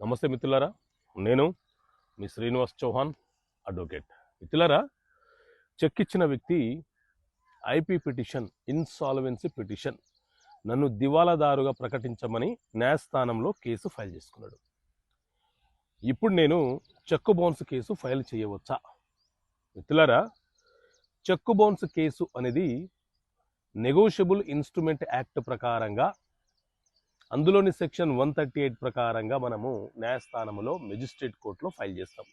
నమస్తే మిత్రులారా నేను మీ శ్రీనివాస్ చౌహాన్ అడ్వకేట్. మిత్రులారా చెక్ ఇచ్చిన వ్యక్తి ఐపీ పిటిషన్ ఇన్సాల్వెన్సీ పిటిషన్ నన్ను దివాలాదారుగా ప్రకటించమని న్యాయస్థానంలో కేసు ఫైల్ చేసుకున్నాడు. ఇప్పుడు నేను చెక్కు బౌన్స్ కేసు ఫైల్ చేయవచ్చా? మిత్రులారా చెక్కు బౌన్స్ కేసు అనేది నెగోషియబుల్ ఇన్స్ట్రుమెంట్ యాక్ట్ ప్రకారంగా అందులోని సెక్షన్ వన్ థర్టీ ఎయిట్ ప్రకారంగా మనము న్యాయస్థానంలో మెజిస్ట్రేట్ కోర్టులో ఫైల్ చేస్తాం.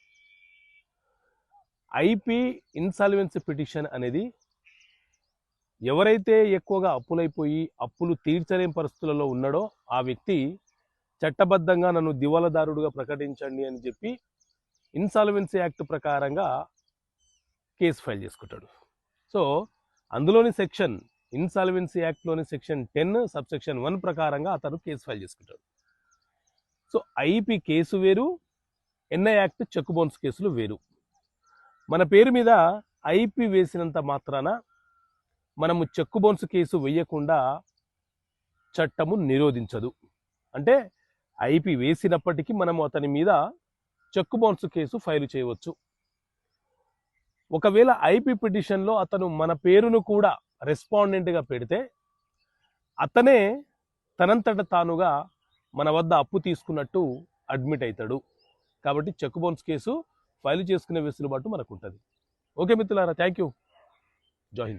ఐపీ ఇన్సాల్వెన్సీ పిటిషన్ అనేది ఎవరైతే ఎక్కువగా అప్పులైపోయి అప్పులు తీర్చలేని పరిస్థితులలో ఉన్నాడో ఆ వ్యక్తి చట్టబద్ధంగా నన్ను దివాలదారుడుగా ప్రకటించండి అని చెప్పి ఇన్సాల్వెన్సీ యాక్ట్ ప్రకారంగా కేసు ఫైల్ చేసుకుంటాడు. సో అందులోని section insolvency యాక్ట్లోని section ten sub section one ప్రకారంగా అతను కేసు ఫైల్ చేసుకుంటాడు. సో ఐపీ కేసు వేరు ఎన్ఐ యాక్ట్ చెక్ బౌన్స్ కేసులు వేరు. మన పేరు మీద ఐపీ వేసినంత మాత్రాన మనము చెక్ బౌన్స్ కేసు వేయకుండా చట్టము నిరోధించదు. అంటే ఐపీ వేసినప్పటికీ మనము అతని మీద చెక్ బౌన్స్ కేసు ఫైల్ చేయవచ్చు. ఒకవేళ ఐపీ పిటిషన్లో అతను మన పేరును కూడా రెస్పాండెంట్గా పెడితే అతనే తనంతట తానుగా మన వద్ద అప్పు తీసుకున్నట్టు అడ్మిట్ అవుతాడు కాబట్టి చెక్ బౌన్స్ కేసు ఫైల్ చేసుకునే వెసులుబాటు మనకు ఉంటుంది ఓకే మిత్రులారా థ్యాంక్ యూ జై